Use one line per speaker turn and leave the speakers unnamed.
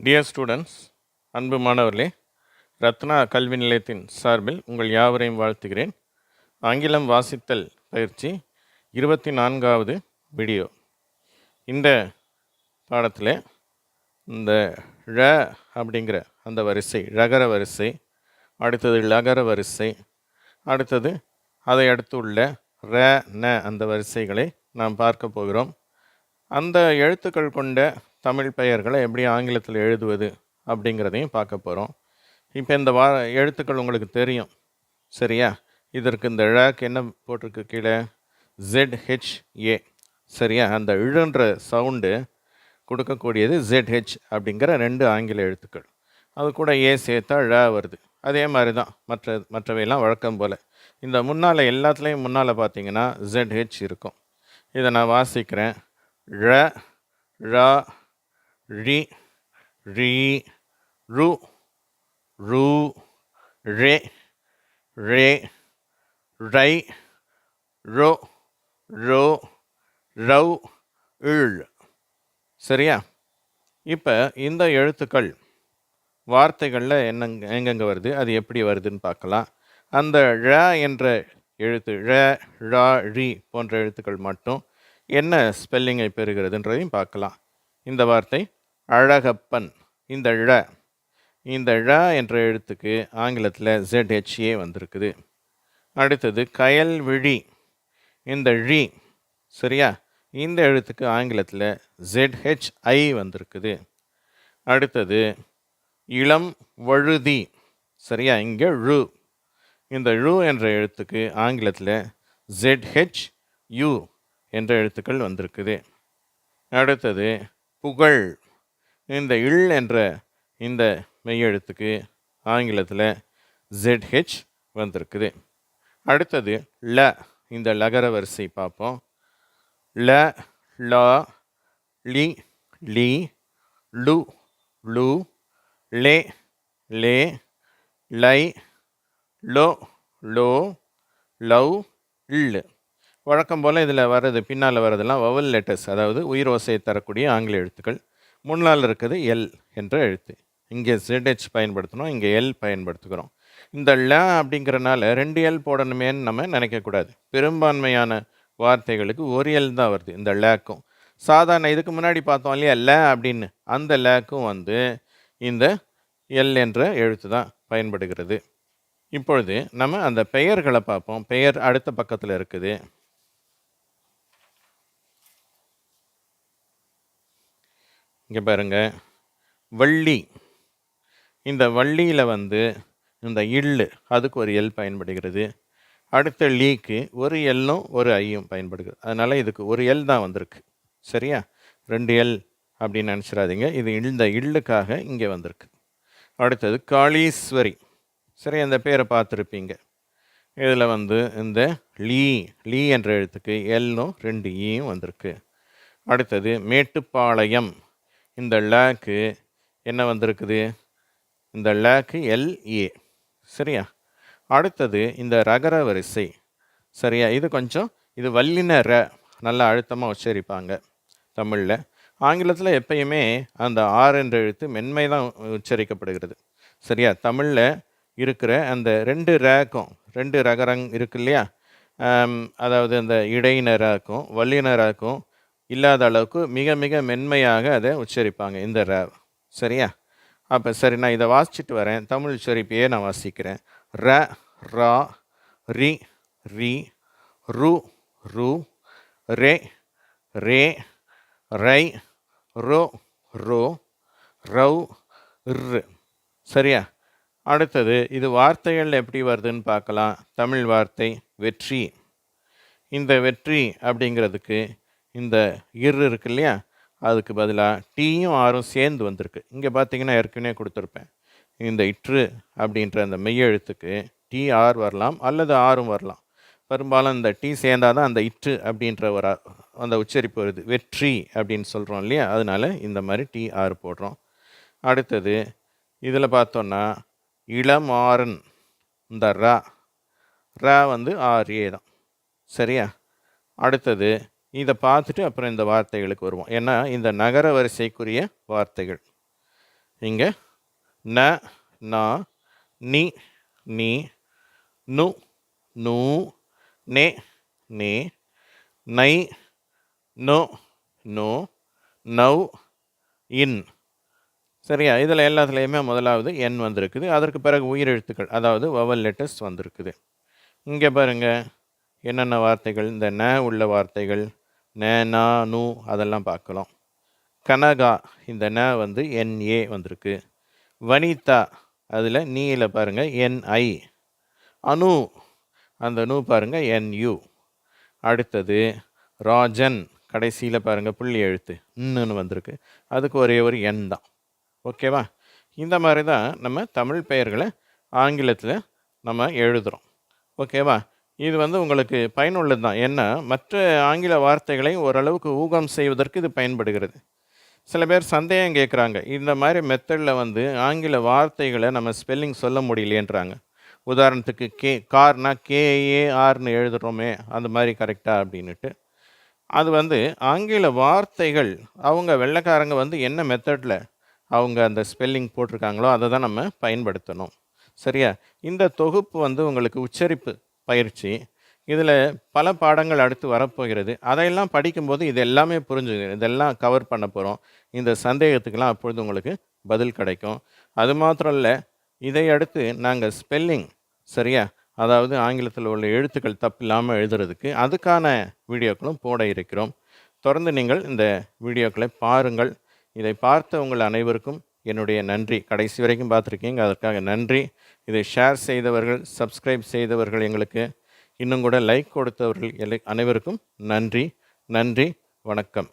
Dear students அன்பு மாணவர்களே ரத்னா கல்வி நிலையத்தின் சார்பில் உங்கள் யாவரையும் வாழ்த்துகிறேன். ஆங்கிலம் வாசித்தல் பயிற்சி இருபத்தி நான்காவது வீடியோ இந்த பாடத்தில் இந்த ழ அப்படிங்கிற அந்த வரிசை ழகர வரிசை அடுத்தது லகர வரிசை அடுத்தது அதை அடுத்து உள்ள ர ந அந்த வரிசைகளை நாம் பார்க்க போகிறோம். அந்த எழுத்துக்கள் கொண்ட தமிழ் பெயர்களை எப்படி ஆங்கிலத்தில் எழுதுவது அப்படிங்கிறதையும் பார்க்க போகிறோம் இப்போ இந்த வா எழுத்துக்கள் உங்களுக்கு தெரியும். சரியா? இதற்கு இந்த ழக்கு என்ன போட்டிருக்கு கீழே? ஜெட் ஹெச்ஏ சரியா? அந்த இழுன்ற சவுண்டு கொடுக்கக்கூடியது ஜெட் ஹெச் அப்படிங்கிற ரெண்டு ஆங்கில எழுத்துக்கள். அது கூட ஏ சேர்த்தா ழ வருது. அதே மாதிரி தான் மற்ற மற்றவையெல்லாம் வழக்கம் போல். இந்த முன்னால் எல்லாத்துலேயும் முன்னால் பார்த்தீங்கன்னா ZH இருக்கும். இதை நான் வாசிக்கிறேன். ழ ழ ரி ரி ரு ரு ரே ரே ரை ரோ ரோ ரவ் இழ் சரியா? இப்போ இந்த எழுத்துக்கள் வார்த்தைகளில் என்னங்க எங்கெங்கே வருது? அது எப்படி வருதுன்னு பார்க்கலாம். அந்த ழ என்ற எழுத்து ழ ழ ழி போன்ற எழுத்துக்கள் மட்டும் என்ன ஸ்பெல்லிங்கை பெறுகிறதுன்றதையும் பார்க்கலாம். இந்த வார்த்தை அழகப்பன். இந்த ழ இந்த ழ என்ற எழுத்துக்கு ஆங்கிலத்தில் ஜெட்ஹெச்ஏ வந்திருக்குது. அடுத்தது கயல்விழி இந்த ழி சரியா? இந்த எழுத்துக்கு ஆங்கிலத்தில் ஜெட்ஹெச்ஐ வந்திருக்குது. அடுத்தது இளம் வழுதி சரியா? இங்கே ழு. இந்த ழு என்ற எழுத்துக்கு ஆங்கிலத்தில் ZHU என்ற எழுத்துக்கள் வந்திருக்குது. அடுத்தது புகழ். இந்த இல் என்ற இந்த மெய்யெழுத்துக்கு ஆங்கிலத்தில் ஜெட்ஹெச் வந்திருக்குது. அடுத்தது ல இந்த லகர வரிசை பார்ப்போம். ல ல லி லி லு லு லே லே லை லோ லோ லவ் இல். வழக்கம் போல் இதில் வர்றது பின்னால் வர்றதெல்லாம் வவல் லெட்டர்ஸ் அதாவது உயிர் ஓசையை தரக்கூடிய ஆங்கில எழுத்துக்கள். முன்னால் இருக்குது எல் என்ற எழுத்து. இங்கே ஜெட்ஹெச் பயன்படுத்தணும் இங்கே எல் பயன்படுத்துகிறோம். இந்த ல அப்படிங்கிறனால ரெண்டு எல் போடணுமேன்னு நம்ம நினைக்கக்கூடாது. பெரும்பான்மையான வார்த்தைகளுக்கு ஒரு எல் தான் வருது இந்த லேக்கும் சாதாரண இதுக்கு முன்னாடி பார்த்தோம் இல்லையா ல அப்படின்னு. அந்த லேக்கும் வந்து இந்த எல் என்ற எழுத்து தான் பயன்படுகிறது. இப்பொழுது நம்ம அந்த பெயர்களை பார்ப்போம். பெயர் அடுத்த பக்கத்தில் இருக்குது. இங்கே பாருங்கள் வள்ளி. இந்த வள்ளியில் வந்து இந்த இல்லு அதுக்கு ஒரு எல் பயன்படுகிறது. அடுத்த லீக்கு ஒரு எல்லும் ஒரு ஐயும் பயன்படுகிறது. அதனால் இதுக்கு ஒரு எல் தான் வந்திருக்கு. சரியா? ரெண்டு எல் அப்படின்னு நினச்சிடாதீங்க. இது இந்த இல்லுக்காக இங்கே வந்திருக்கு. அடுத்தது காளீஸ்வரி. சரி அந்த பேரை பார்த்துருப்பீங்க. இதில் வந்து இந்த லீ லீ என்ற எழுத்துக்கு எல்லும் ரெண்டு ஈயும் வந்திருக்கு. அடுத்தது மேட்டுப்பாளையம். இந்த லேக்கு என்ன வந்திருக்குது? இந்த லேக்கு எல்ஏ சரியா? அடுத்தது இந்த ரகர வரிசை. சரியா? இது கொஞ்சம் இது வல்லின ர நல்லா அழுத்தமாக உச்சரிப்பாங்க தமிழில். ஆங்கிலத்தில் எப்பயுமே அந்த ஆர் என்ற எழுத்து மென்மை தான் உச்சரிக்கப்படுகிறது. சரியா? தமிழில் இருக்கிற அந்த ரெண்டு ரேக்கும் ரெண்டு ரகரங் இருக்கு இல்லையா? அதாவது அந்த இடையினராக்கும் வல்லினராக்கும் இல்லாத அளவுக்கு மிக மிக மென்மையாக அதை உச்சரிப்பாங்க இந்த ர சரியா? அப்போ சரி நான் இதை வாசிச்சுட்டு வரேன். தமிழ் உச்சரிப்பையே நான் வாசிக்கிறேன். ர ரா ரி ரி ரு ரு ரே ரே ரை ரோ ரோ ரவ் ர். சரியா? அடுத்தது இது வார்த்தைகள் எப்படி வருதுன்னு பார்க்கலாம். தமிழ் வார்த்தை வெற்றி. இந்த வெற்றி அப்படிங்கிறதுக்கு இந்த இரு இருக்கு இல்லையா? அதுக்கு பதிலாக டீயும் ஆறும் சேர்ந்து வந்திருக்கு. இங்கே பார்த்தீங்கன்னா ஏற்கனவே கொடுத்துருப்பேன். இந்த இற்று அப்படின்ற அந்த மெய்யெழுத்துக்கு டி ஆர் வரலாம் அல்லது ஆறும் வரலாம். பெரும்பாலும் இந்த டி சேர்ந்தாதான் தான் அந்த இற்று அப்படின்ற ஒரு அந்த உச்சரிப்பு வருது. வெற்றி அப்படின்னு சொல்கிறோம் இல்லையா? அதனால இந்த மாதிரி டி ஆறு போடுறோம். அடுத்தது இதில் பார்த்தோன்னா இளமாறன் இந்த ரா. ரா வந்து ஆர் ஏ தான். சரியா? அடுத்தது இதை பார்த்துட்டு அப்புறம் இந்த வார்த்தைகளுக்கு வருவோம். ஏன்னா இந்த நகர வரிசைக்குரிய வார்த்தைகள். இங்கே ந நா நி நீ நு நூ நே நே நை நோ நோ நவ் இன். சரியா? இதில் எல்லாத்துலேயுமே முதலாவது என் வந்திருக்குது. அதற்கு பிறகு உயிரெழுத்துக்கள் அதாவது வவல் லெட்டர்ஸ் வந்திருக்குது. இங்கே பாருங்கள் என்னென்ன வார்த்தைகள் இந்த ந உள்ள வார்த்தைகள் ந நா நு அதெல்லாம் பார்க்கலாம். கனகா இந்த ந வந்து என்ஏ வந்திருக்கு. வனிதா அதில் நீயில் பாருங்கள் என்ஐ அனு அந்த நூ பாருங்கள் என்யூ அடுத்தது ராஜன் கடைசியில் பாருங்கள் புள்ளி எழுத்து இன்னுன்னு வந்திருக்கு. அதுக்கு ஒரே ஒரு எண் தான். ஓகேவா? இந்த மாதிரி தான் நம்ம தமிழ் பெயர்களை ஆங்கிலத்தில் நம்ம எழுதுகிறோம் ஓகேவா? இது வந்து உங்களுக்கு பயனுள்ளது தான். ஏன்னா மற்ற ஆங்கில வார்த்தைகளை ஓரளவுக்கு ஊகம் செய்வதற்கு இது பயன்படுகிறது. சில பேர் சந்தேகம் கேட்குறாங்க. இந்த மாதிரி மெத்தடில் வந்து ஆங்கில வார்த்தைகளை நம்ம ஸ்பெல்லிங் சொல்ல முடியலையேன்றாங்க. உதாரணத்துக்கு கே கார்னா கேஏஆர்னு எழுதுகிறோமே அந்த மாதிரி கரெக்டாக அப்படின்னுட்டு. அது வந்து ஆங்கில வார்த்தைகள் அவங்க வெள்ளைக்காரங்க வந்து என்ன மெத்தடில் அவங்க அந்த ஸ்பெல்லிங் போட்டிருக்காங்களோ அதை தான் நம்ம பயன்படுத்தணும். சரியா? இந்த தொகுப்பு வந்து உங்களுக்கு உச்சரிப்பு பயிற்சி. இதில் பல பாடங்கள் அடுத்து வரப்போகிறது. அதையெல்லாம் படிக்கும்போது இது எல்லாமே புரிஞ்சுக்கணும் இதெல்லாம் கவர் பண்ண போகிறோம் இந்த சந்தேகத்துக்கெல்லாம் அப்பொழுது உங்களுக்கு பதில் கிடைக்கும். அது மாத்திரம் இல்லை இதை அடுத்து நாங்கள் ஸ்பெல்லிங் சரியா? அதாவது ஆங்கிலத்தில் உள்ள எழுத்துக்கள் தப்பில்லாமல் எழுதுறதுக்கு அதுக்கான வீடியோக்களும் போட இருக்கிறோம். தொடர்ந்து நீங்கள் இந்த வீடியோக்களை பாருங்கள். இதை பார்த்த உங்கள் அனைவருக்கும் என்னுடைய நன்றி. கடைசி வரைக்கும் பார்த்துருக்கீங்க. அதற்காக நன்றி. இதை ஷேர் செய்தவர்கள் சப்ஸ்கிரைப் செய்தவர்கள் எங்களுக்கு இன்னும் கூட லைக் கொடுத்தவர்கள் எல்லை அனைவருக்கும் நன்றி. நன்றி. வணக்கம்.